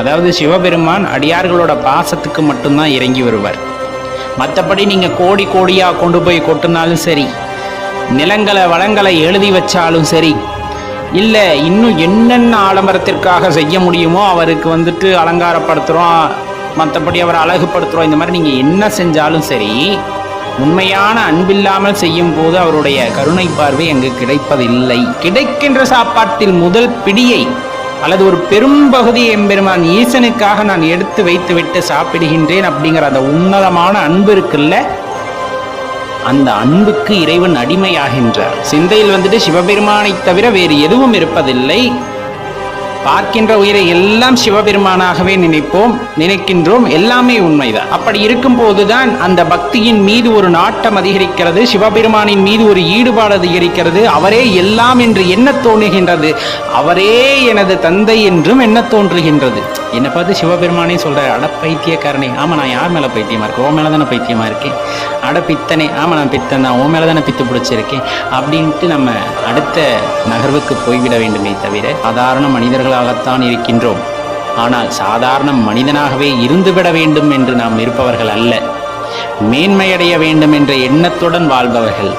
அதாவது சிவபெருமான் அடியார்களோட பாசத்துக்கு மட்டும்தான் இறங்கி வருவார். மற்றபடி நீங்கள் கோடி கோடியாக கொண்டு போய் கொட்டினாலும் சரி நிலங்களை வளங்களை எழுதி வச்சாலும் சரி இல்லை இன்னும் என்னென்ன ஆடம்பரத்திற்காக செய்ய முடியுமோ அவருக்கு வந்துட்டு அலங்காரப்படுத்துகிறோம் மற்றபடி அவரை அழகுபடுத்துகிறோம் இந்த மாதிரி நீங்கள் என்ன செஞ்சாலும் சரி உண்மையான அன்பில்லாமல் செய்யும் போது அவருடைய கருணை பார்வை அங்கு கிடைப்பதில்லை. கிடைக்கின்ற சாப்பாட்டில் முதல் பிடியை அல்லது ஒரு பெரும்பகுதி எம்பெருமான் ஈசனுக்காக நான் எடுத்து வைத்து விட்டு சாப்பிடுகின்றேன் அப்படிங்கிற அந்த உன்னதமான அன்பு இருக்குல்ல? அந்த அன்புக்கு இறைவன் அடிமையாகின்றார். சிந்தையில் வந்துட்டு சிவபெருமானை தவிர வேறு எதுவும் இருப்பதில்லை. பார்க்கின்ற உயிரை எல்லாம் சிவபெருமானாகவே நினைப்போம் நினைக்கின்றோம் எல்லாமே உண்மைதான். அப்படி இருக்கும் போதுதான் அந்த பக்தியின் மீது ஒரு நாட்டம் அதிகரிக்கிறது சிவபெருமானின் மீது ஒரு ஈடுபாடு அதிகரிக்கிறது அவரே எல்லாம் என்று என்ன தோணுகின்றது அவரே எனது தந்தை என்றும் என்ன தோன்றுகின்றது? என்னை பார்த்து சிவபெருமானே சொல்ற அட பைத்தியக்காரனே ஆமா நான் யார் மேல பைத்தியமா இருக்கேன்? ஓ மேலதான பைத்தியமா இருக்கேன்? அட பித்தனே ஆமா நான் பித்தன் தான் ஓ மேலதான பித்து பிடிச்சிருக்கேன்? அப்படின்ட்டு நம்ம அடுத்த நகர்வுக்கு போய்விட வேண்டுமே தவிர சாதாரண மனிதர்களாகத்தான் இருக்கின்றோம். ஆனால் சாதாரண மனிதனாகவே இருந்துவிட வேண்டும் என்று நாம் இருப்பவர்கள் அல்ல. மேன்மையடைய வேண்டும் என்ற எண்ணத்துடன் வாழ்பவர்கள்.